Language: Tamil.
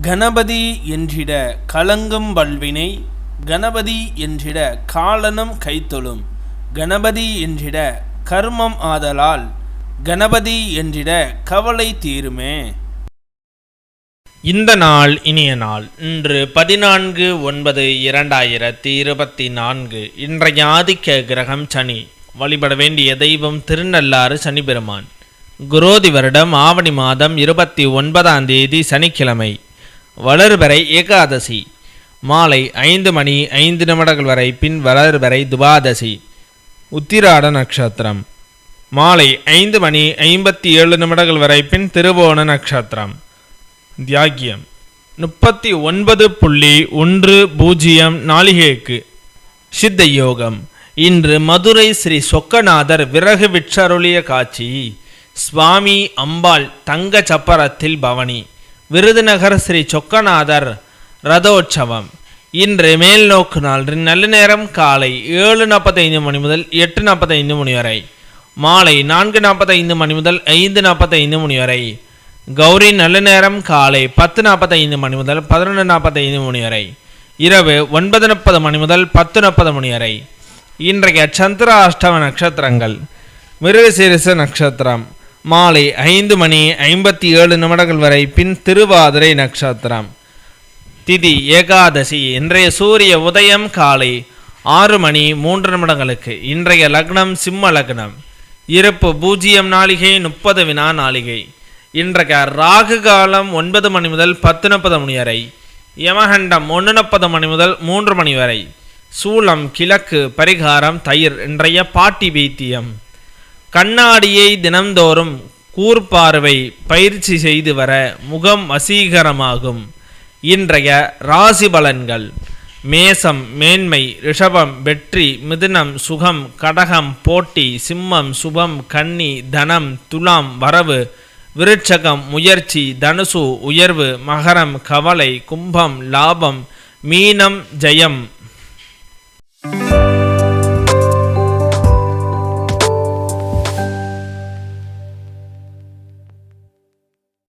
கணபதி என்றிட கலங்கும் வல்வினை கணபதி என்றிட காலனும் கைத்தொழும் கணபதி என்றிட கர்மம் ஆதலால் கணபதி என்றிட கவலை தீருமே. இந்த நாள் இனிய நாள். இன்று பதினான்கு ஒன்பது இரண்டாயிரத்தி இருபத்தி நான்கு. இன்றைய ஆதிக்க கிரகம் சனி. வழிபட வேண்டிய தெய்வம் திருநள்ளாறு சனி பெருமான். குரோதி வருடம் ஆவணி மாதம் இருபத்தி ஒன்பதாம் தேதி சனிக்கிழமை. வளர்வரை ஏகாதசி. மாலை ஐந்து மணி ஐந்து நிமிடங்கள் வரை பின் வளர்வரை துவாதசி. உத்திராட நட்சத்திரம். மாலை ஐந்து மணி ஐம்பத்தி ஏழு நிமிடங்கள் வரை பின் திருவோண நட்சத்திரம். தியாகியம். முப்பத்தி ஒன்பது புள்ளி ஒன்று பூஜ்ஜியம் நாளிகைக்கு. சித்த யோகம் இன்று மதுரை ஸ்ரீ சொக்கநாதர் விறகு விற்றருளிய காட்சி. சுவாமி அம்பாள் தங்க சப்பரத்தில் பவனி. விருதுநகர் ஸ்ரீ சொக்கநாதர் ரதோற்சவம். இன்று மேல் நோக்கு நாள் நல்ல நேரம் காலை ஏழு நாற்பத்தைந்து மணி முதல் எட்டு நாற்பத்தைந்து மணி வரை. மாலை நான்கு நாற்பத்தைந்து மணி முதல் ஐந்து நாற்பத்தைந்து மணி வரை. கௌரி நல்ல நேரம் காலை பத்து நாற்பத்தைந்து மணி முதல் பதினொன்று நாற்பத்தைந்து மணி வரை. இரவு ஒன்பது முப்பது மணி முதல் பத்து முப்பது மணி வரை. இன்றைய சந்திர அஷ்டம நட்சத்திரங்கள். மிருகசீரிச நட்சத்திரம். மாலை ஐந்து மணி ஐம்பத்தி ஏழு நிமிடங்கள் வரை பின் திருவாதிரை நட்சத்திரம். திதி ஏகாதசி இன்றைய சூரிய உதயம் காலை ஆறு மணி மூன்று நிமிடங்களுக்கு. இன்றைய லக்னம் சிம்ம லக்னம். இருப்பு பூஜ்ஜியம் நாளிகை முப்பது வினா நாளிகை. இன்றைய ராகு காலம் ஒன்பது மணி முதல் பத்து முப்பது மணி வரை. யமகண்டம் ஒன்று முப்பது மணி முதல் மூன்று மணி வரை. சூளம் கிழக்கு பரிகாரம் தயிர் இன்றைய பாட்டி வைத்தியம் கண்ணாடியை தினம்தோறும் கூர்பார்வை பயிற்சி செய்து வர முகம் வசீகரமாகும். இன்றைய ராசி பலன்கள். மேசம் மேன்மை ரிஷபம் வெற்றி மிதுனம் சுகம் கடகம் போட்டி சிம்மம் சுபம் கன்னி தனம் துலாம் வரவு விருட்சகம் முயற்சி தனுசு உயர்வு மகரம் கவலை கும்பம் லாபம் மீனம் ஜெயம்